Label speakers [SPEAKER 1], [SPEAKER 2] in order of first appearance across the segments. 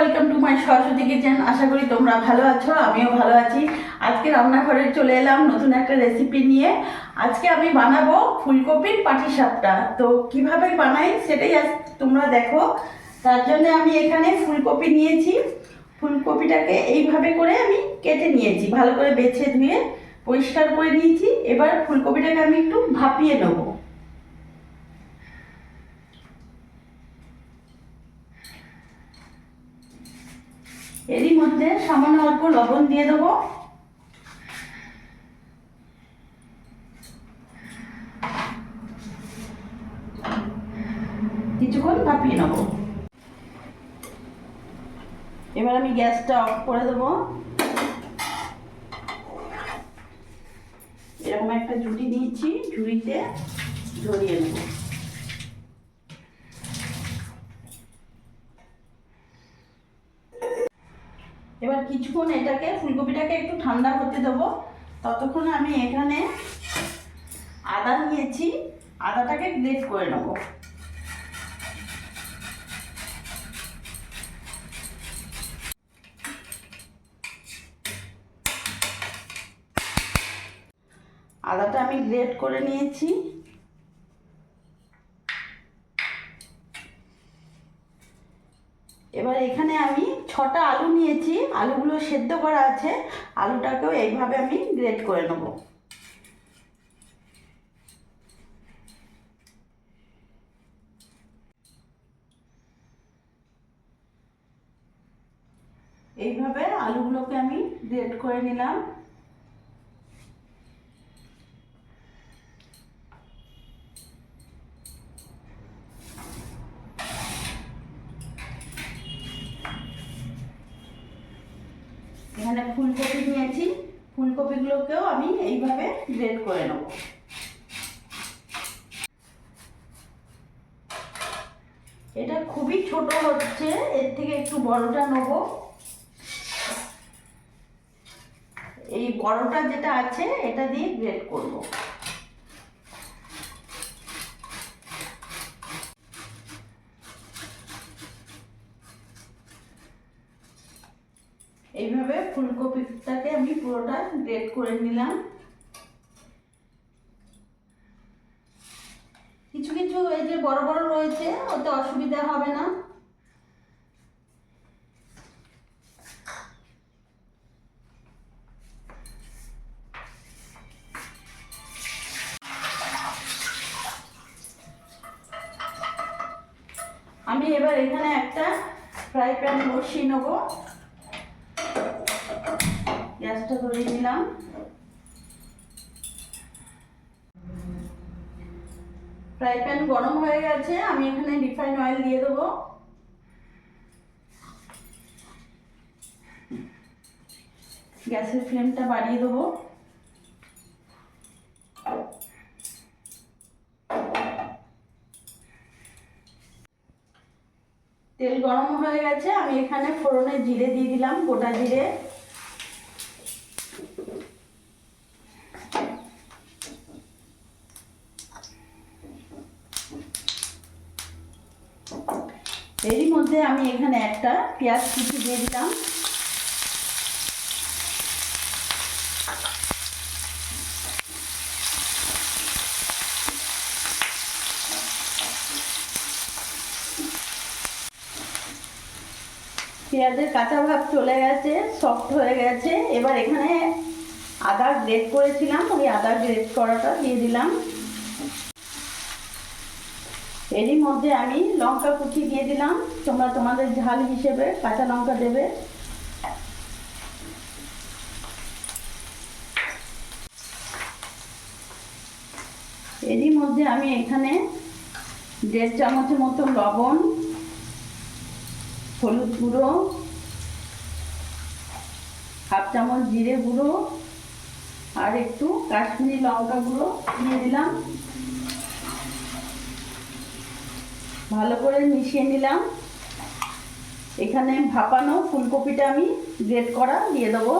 [SPEAKER 1] Welcome to my Saraswati kitchen আশা করি তোমরা ভালো আছো, আমিও ভালো আছি। আজকে রান্নাঘরে চলে এলাম নতুন একটা রেসিপি নিয়ে। আজকে আমি বানাবো ফুলকপির পাটিসাপটা। তো কীভাবে বানাই সেটাই আজ তোমরা দেখো। তার জন্য আমি এখানে ফুলকপি নিয়েছি। ফুলকপিটাকে এইভাবে করে আমি কেটে নিয়েছি। ভালো করে বেছে ধুয়ে পরিষ্কার করে নিয়েছি। এবার ফুলকপিটাকে আমি একটু ভাপিয়ে নেব। এরই মধ্যে সামান্য অল্প লবণ দিয়ে দেবো। কিছুক্ষণ ভাপিয়ে নেব। এবার আমি গ্যাসটা অফ করে দেবো। এরকম একটা ঝুড়ি নিয়েছি, ঝুড়িতে ধরিয়ে নেব। এবার কিছুক্ষণ এটাকে, ফুলকপিটাকে একটু ঠান্ডা করতে দেবো। ততক্ষণ আমি এখানে আদা নিয়েছি। আদাটাকে গ্রেট করে নেব। আদাটা আমি গ্রেট করে নিয়েছি। এবার এখানে আমি ছটা আলু নিয়েছি, আলুগুলো সেদ্ধ করা আছে, আলুটাকেও এইভাবে আমি গ্রেট করে নেব। এইভাবে আলুগুলোকে আমি গ্রেট করে নিলাম এখানে ফুলকপি নিয়েছি ফুলকপিগুলোকেও আমি এইভাবে গ্রেড করে নেব। এটা খুবই ছোট হচ্ছে, এর থেকে একটু বড়টা নেব। এই বড়টা যেটা আছে, এটা দিয়ে গ্রেড করব। এইভাবে ফুলকপিটাকে আমি পুরোটা গ্রেট করে নিলাম। কিছু কিছু এই যে বড় বড় রয়েছে, ওতে অসুবিধা হবে না। অয়েল দিয়ে দেবো। গ্যাসের ফ্লেমটা বাড়িয়ে দেবো। তেল গরম হয়ে গেছে, আমি এখানে ফোড়নে জিরে দিয়ে দিলাম, গোটা জিরে এরই মধ্যে আমি এখানে একটা পেঁয়াজ কুচি দিয়ে দিলাম। পেঁয়াজের কাঁচা ভাব চলে গেছে সফট হয়ে গেছে। এবার এখানে আদা গ্রেট করেছিলাম, ওই আদা গ্রেট করাটা দিয়ে দিলাম। এরই মধ্যে আমি লঙ্কা কুচি দিয়ে দিলাম। তোমরা তোমাদের ঝাল হিসেবে কাঁচা লঙ্কা দেবে। এরই মধ্যে আমি এখানে দেড় চামচের মতো লবণ, হলুদ গুঁড়ো, হাফ চামচ জিরে গুঁড়ো, আর একটু কাশ্মীরি লঙ্কা গুঁড়ো দিয়ে দিলাম। ভালো করে মিশিয়ে নিলাম। এখানে ভাপানো ফুলকপিটা আমি গ্রেট করা দিয়ে দেবো।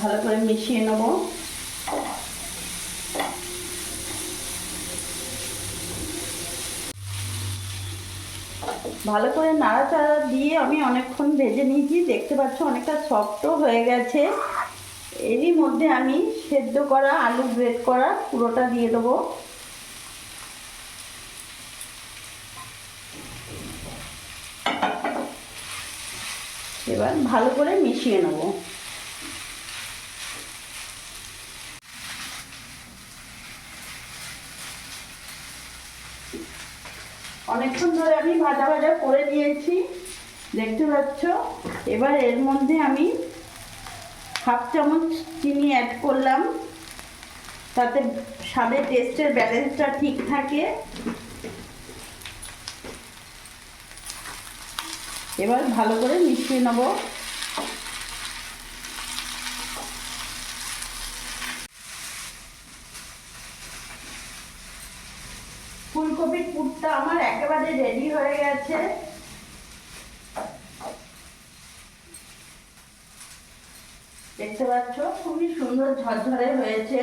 [SPEAKER 1] ভালো করে মিশিয়ে নেব। ভালো করে নাড়াচাড়া দিয়ে আমি অনেকক্ষণ ভেজে নিয়েছি। দেখতে পাচ্ছ অনেকটা সফটও হয়ে গেছে। এরই মধ্যে আমি সেদ্ধ করা আলু গ্রেট করা পুরোটা দিয়ে দেবো। এবার ভালো করে মিশিয়ে নেব। অনেকক্ষণ ধরে আমি ভাজা ভাজা করে নিয়েছি, দেখতে পাচ্ছ? এবার এর মধ্যে আমি হাফ চামচ চিনি অ্যাড করলাম। তাতে স্বাদের টেস্টের ব্যালেন্সটা ঠিক থাকে। এবার ভালো করে মিশিয়ে নেব। ফুলকপির পুরটা আমার একেবারে রেডি হয়ে গেছে। দেখতে পাচ্ছ, খুবই সুন্দর ঝরঝরে হয়েছে।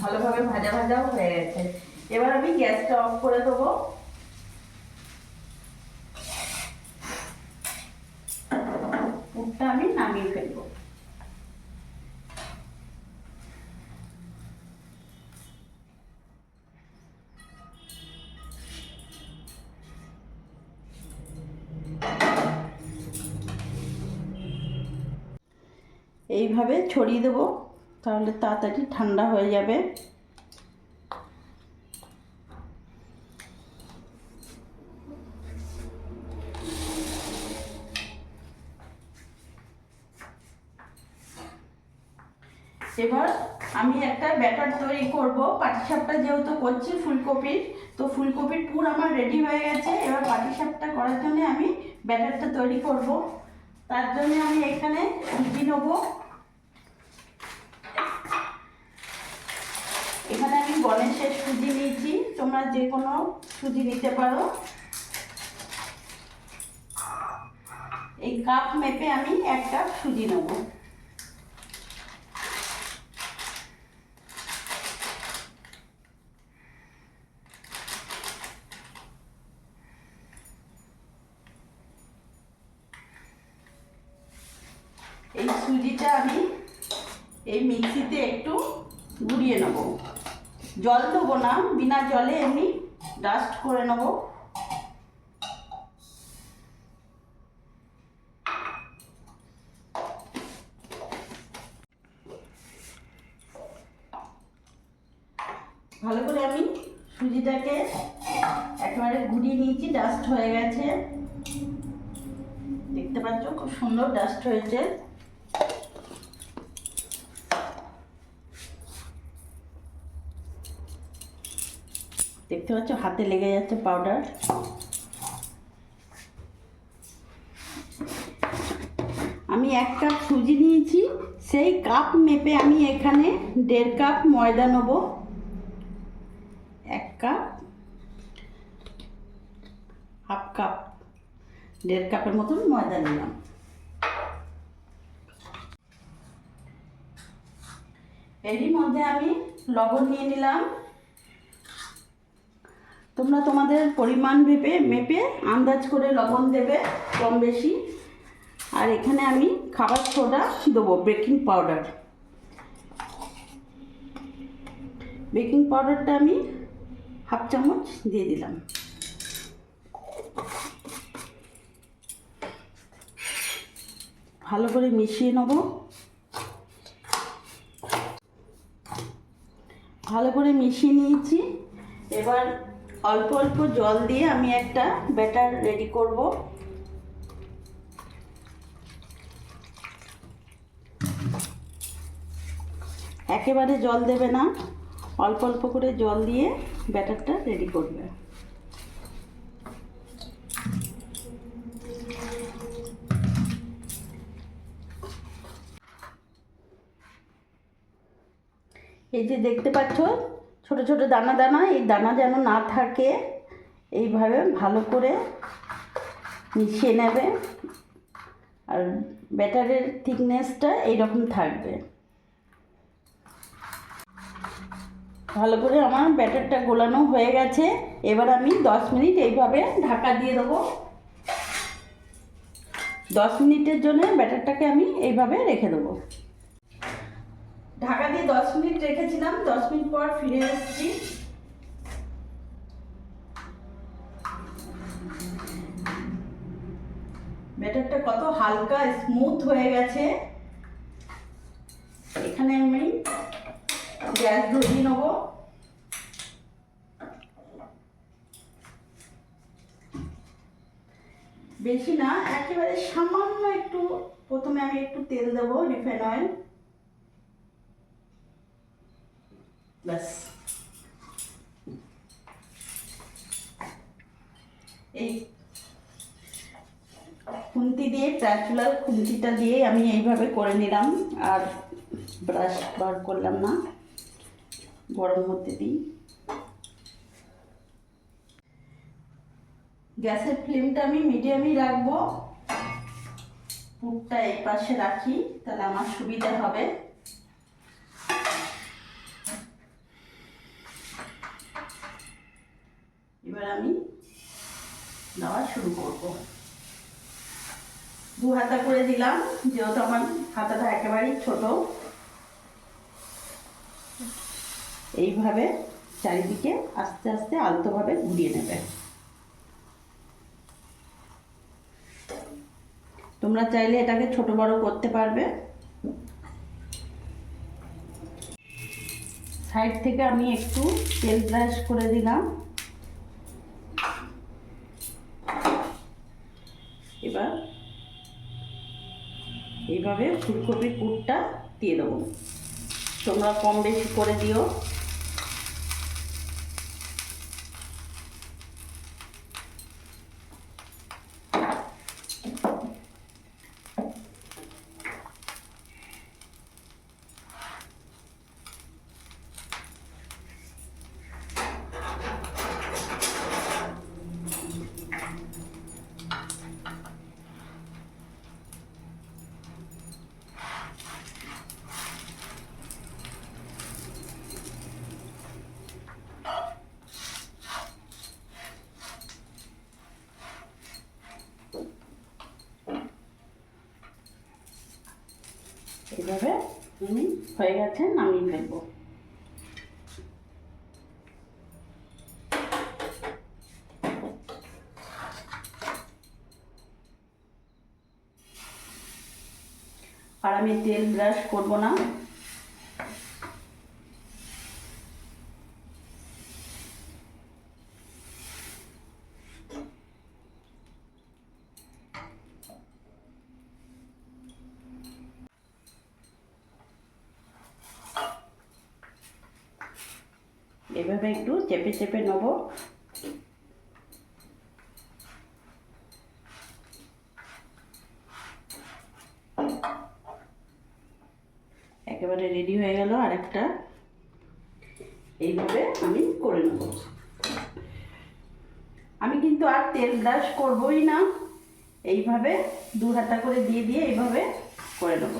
[SPEAKER 1] ভালোভাবে ভাজা ভাজাও হয়ে গেছে। এবার আমি গ্যাসটা অফ করে দেবো। এইভাবে ছড়িয়ে দেবো, তাহলে তাড়াতাড়ি ঠান্ডা হয়ে যাবে। এবার আমি একটা ব্যাটার তৈরি করব। পাটিসাপটা যেহেতু করছি ফুলকপির, তো ফুলকপির পুর আমার রেডি হয়ে গেছে। এবার পাটিসাপটা করার জন্য আমি ব্যাটারটা তৈরি করব। তার জন্য আমি এখানে সুজি নেব এখানে আমি গণেশের সুজি নিয়েছি। তোমরা যে কোনো সুজি নিতে পারো। এই কাপ মেপে আমি একটা সুজি নেব এই সুজিটা আমি এই মিক্সিতে একটু গুঁড়িয়ে নেব জল দেবো না, বিনা জলে এমনি ডাস্ট করে নেব। ভালো করে আমি সুজিটাকে একেবারে গুঁড়িয়ে নিয়েছি ডাস্ট হয়ে গেছে। দেখতে পাচ্ছ, খুব সুন্দর ডাস্ট হয়েছে। দেখতে পাচ্ছ, হাতে লেগে যাচ্ছে পাউডার আমি এক কাপ সুজি নিয়েছি, সেই কাপ মেপে আমি এখানে দেড় কাপ ময়দা নেব। এক কাপ হাফ কাপ দেড় কাপের মতন ময়দা নিলাম। এরই মধ্যে আমি লবণ নিয়ে নিলাম। তোমরা তোমাদের পরিমাণ ভেবে মেপে আন্দাজ করে লবণ দেবে কম বেশি। আর এখানে আমি খাবার সোডা দেবো, বেকিং পাউডার। বেকিং পাউডারটা আমি হাফ চামচ দিয়ে দিলাম। ভালো করে মিশিয়ে নেব। ভালো করে মিশিয়ে নিয়েছি। এবার অল্প অল্প জল দিয়ে আমি একটা ব্যাটার রেডি করব। একেবারে জল দেবে না, অল্প অল্প করে জল দিয়ে ব্যাটারটা রেডি করবে। এই যে দেখতে পাচ্ছ ছোট ছোট দানা দানা, এই দানা যেন না থাকে, এইভাবে ভালো করে মিশিয়ে নেবে। আর ব্যাটারের থিকনেসটা এইরকম থাকবে। ভালো করে আমার ব্যাটারটা গোলানো হয়ে গেছে। এবার আমি দশ মিনিট এইভাবে ঢাকা দিয়ে দেবো। দশ মিনিটের জন্য ব্যাটারটাকে আমি এইভাবে রেখে দেবো। ঢাকা দিয়ে দশ মিনিট রেখেছিলাম, দশ মিনিট পর ফিরে এসেছি ব্যাটারটা কত হালকা স্মুথ হয়ে গেছে। এখানে আমি গ্যাস ধরিয়ে নেব। বেশি না, একেবারে সামান্য একটু, প্রথমে আমি একটু তেল দেবো, রিফাইন অয়েল। ব্যাস এই খুন্তি দিয়ে, প্যাচুলার খুন্তিটা দিয়ে আমি এইভাবে করে নিলাম, আর ব্রাশ বার করলাম না। গরম হতে দিই। গ্যাসের ফ্লেমটা আমি মিডিয়ামই রাখব। পুরটা এই পাশে রাখি, তাহলে আমার সুবিধা হবে। এবার আমি দেওয়া শুরু করব। দু হাতা করে দিলাম, যেহেতু আমার হাতাটা একেবারেই ছোট। এইভাবে চারিদিকে আস্তে আস্তে আলতোভাবে ঘুরিয়ে নেবে। তোমরা চাইলে এটাকে ছোট বড় করতে পারবে। সাইড থেকে আমি একটু তেল ব্রাশ করে দিলাম। এবার এইভাবে ফুলকপির কুটটা দিয়ে দেবো। তোমরা কম বেশি করে দিও। এইভাবে আমি হয়ে গেছে নামিয়ে ফেলব। আর আমি তেল ব্রাশ করব না। এভাবে একটু চেপে চেপে নেব। একেবারে রেডি হয়ে গেল আর একটা এইভাবে আমি করে নেব। আমি কিন্তু আর তেল ব্রাশ করবই না। এইভাবে দু হাতা করে দিয়ে দিয়ে এইভাবে করে নেব।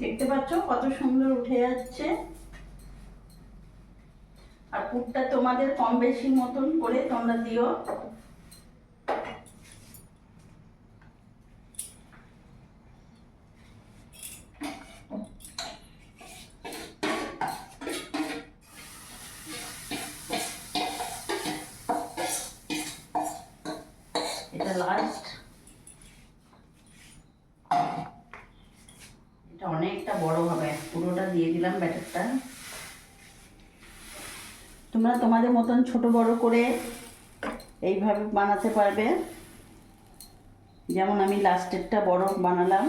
[SPEAKER 1] দেখতে পাচ্ছ কত সুন্দর উঠে যাচ্ছে? আর পুরটা তোমাদের কম বেশি মতন করে তোমরা দিও। লাস্ট এটা অনেকটা বড় হবে, পুরোটা দিয়ে দিলাম ব্যাটারটা। তোমরা তোমাদের মতন ছোট বড় করে এইভাবে বানাতে পারবে। যেমন আমি লাস্টেরটা বড় বানালাম।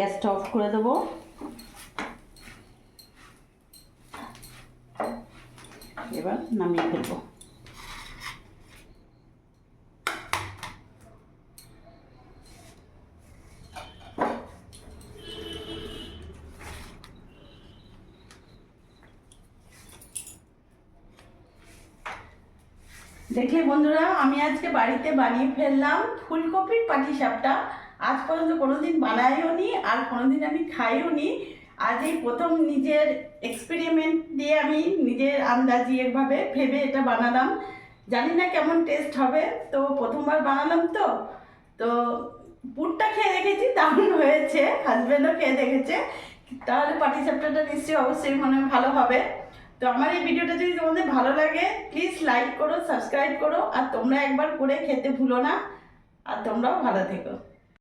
[SPEAKER 1] গ্যাসটা অফ করে দেবো। এবার নামিয়ে ফেলব। দেখলে বন্ধুরা, আমি আজকে বাড়িতে বানিয়ে ফেললাম ফুলকপির পাটিসাপটা আজ পর্যন্ত কোনোদিন বানাইও নি, আর কোনোদিন আমি খাইও নি। আজ এই প্রথম নিজের এক্সপেরিমেন্ট দিয়ে আমি নিজের আন্দাজি এভাবে ভেবে এটা বানালাম। জানি না কেমন টেস্ট হবে, তো প্রথমবার বানালাম তো। তো পুরটা খেয়ে দেখেছি, দারুণ হয়েছে হাজব্যান্ডও খেয়ে দেখেছে। তাহলে পাটিসাপটাটা নিশ্চয়ই অবশ্যই মনে হয় ভালো হবে। তো আমার এই ভিডিওটা যদি তোমাদের ভালো লাগে প্লিজ লাইক করো সাবস্ক্রাইব করো, আর তোমরা একবার করে খেতে ভুলো না। আর তোমরাও ভালো থেকো।